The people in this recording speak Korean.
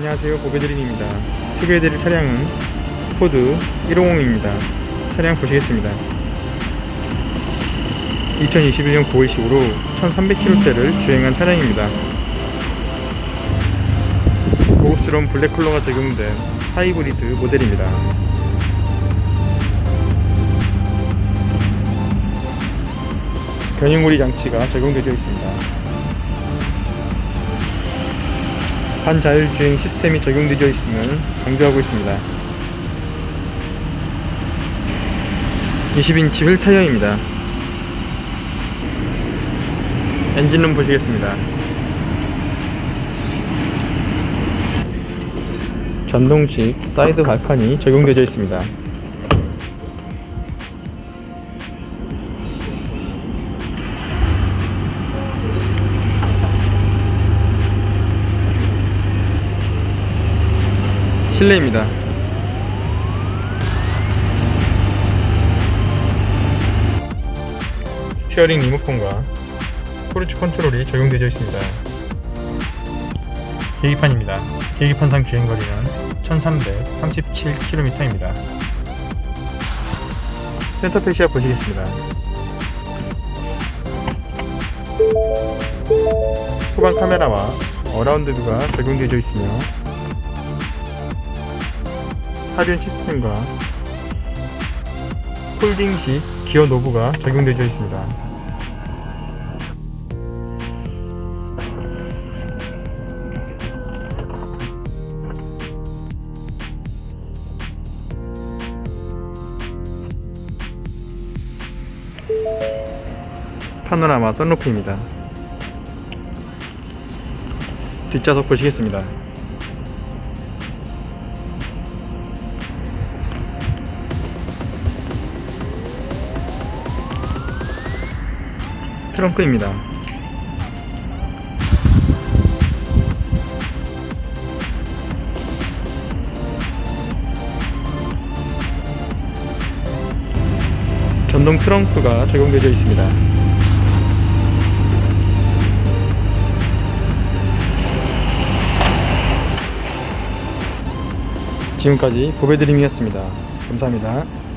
안녕하세요. 보배드린입니다. 소개해드릴 차량은 포드 150입니다. 차량 보시겠습니다. 2021년 9월식으로 1300km대를 주행한 차량입니다. 고급스러운 블랙 컬러가 적용된 하이브리드 모델입니다. 견인구리 장치가 적용되어 있습니다 반자율주행 시스템이 적용되어 있음을 강조하고 있습니다. 20인치 휠 타이어입니다. 엔진룸 보시겠습니다. 전동식 사이드 발판이 적용되어 있습니다. 실내입니다. 스티어링 리모컨과 크루즈 컨트롤이 적용되어 있습니다. 계기판입니다. 계기판상 주행거리는 1337km입니다. 센터페시아 보시겠습니다. 후방 카메라와 어라운드 뷰가 적용되어 있으며 사륜 시스템과 폴딩식 기어 노브가 적용되어 있습니다. 파노라마 썬루프입니다. 뒷좌석 보시겠습니다. 트렁크입니다. 전동 트렁크가 적용되어 있습니다. 지금까지 보배드림이었습니다. 감사합니다.